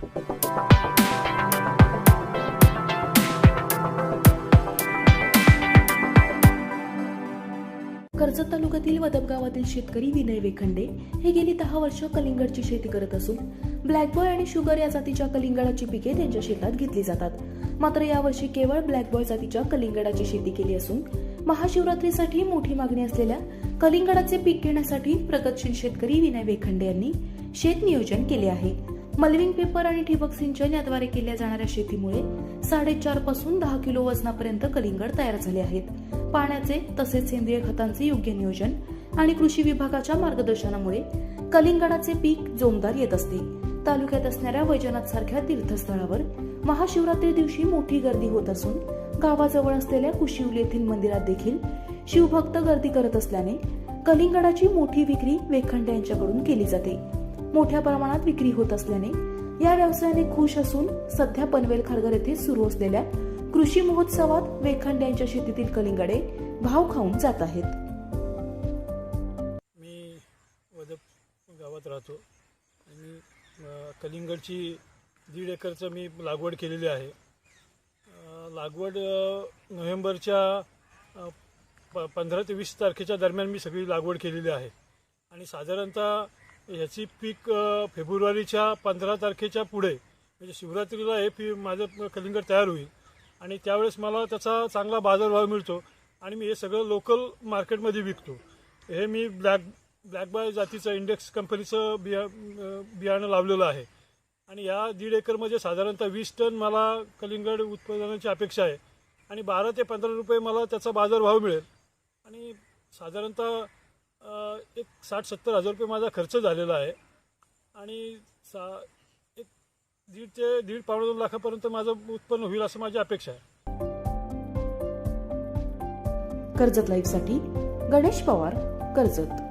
कर्जत तालुक्यातील वदब गावातील शेतकरी विनय वेखंडे हे गेली दहा वर्ष कलिंगडची शेती करत असून ब्लॅकबॉय आणि शुगर या जातीच्या कलिंगडाची पिके त्यांच्या शेतात घेतली जातात. मात्र यावर्षी केवळ ब्लॅकबॉय जातीच्या कलिंगडाची शेती केली असून महाशिवरात्रीसाठी मोठी मागणी असलेल्या कलिंगडाचे पीक घेण्यासाठी प्रगतशील शेतकरी विनय वेखंडे यांनी शेत नियोजन केले आहे. मल्विंग पेपर आणि ठिबक सिंचन याद्वारे केल्या जाणाऱ्या शेतीमुळे साडेचारपासून दहा किलो वजनापर्यंत कलिंगड तयार झाले आहेत. पाण्याचे तसेच सेंद्रिय खतांचे योग्य नियोजन आणि कृषी विभागाच्या मार्गदर्शनामुळे कलिंगडाचे पीक जोमदार येत असते. तालुक्यात असणाऱ्या वैजनाथ सारख्या तीर्थस्थळावर महाशिवरात्री दिवशी मोठी गर्दी होत असून गावाजवळ असलेल्या कुशिवली येथील मंदिरात देखील शिवभक्त गर्दी करत असल्याने कलिंगडाची मोठी विक्री वेखंड यांच्याकडून केली जाते. मोठ्या प्रमाणात विक्री होत असल्याने या व्यवसायाने खुश असून सध्या पनवेल खारघर येथे सुरू असलेल्या कृषी महोत्सवात वेखंड यांच्या शेतीतील कलिंगडे भाव खाऊन जात आहेत. मी वदप गावात राहतो. आणि कलिंगडची दीड एकरचं मी लागवड केलेली आहे. लागवड नोव्हेंबरच्या प पंधरा ते वीस तारखेच्या दरम्यान मी सगळी लागवड केलेली आहे. आणि साधारणतः ह्याची पीक फेब्रुवारीच्या पंधरा तारखेच्या पुढे म्हणजे शिवरात्रीला हे पी माझं कलिंगड तयार होईल. आणि त्यावेळेस मला त्याचा चांगला बाजारभाव मिळतो आणि मी हे सगळं लोकल मार्केटमध्ये विकतो. हे मी ब्लॅक ब्लॅक बाय जातीचं इंडेक्स कंपनीचं बिया बियाणं लावलेलं आहे. आणि या दीड एकरमध्ये साधारणतः वीस टन मला कलिंगड उत्पादनाची अपेक्षा आहे. आणि बारा ते पंधरा रुपये मला त्याचा बाजारभाव मिळेल. आणि साधारणतः एक साठ सत्तर हजार रुपये माझा खर्च झालेला आहे. आणि सा एक दीड ते दीड पावणे दोन लाखापर्यंत माझं उत्पन्न होईल असं माझी अपेक्षा आहे. कर्जत लाईफसाठी गणेश पवार कर्जत.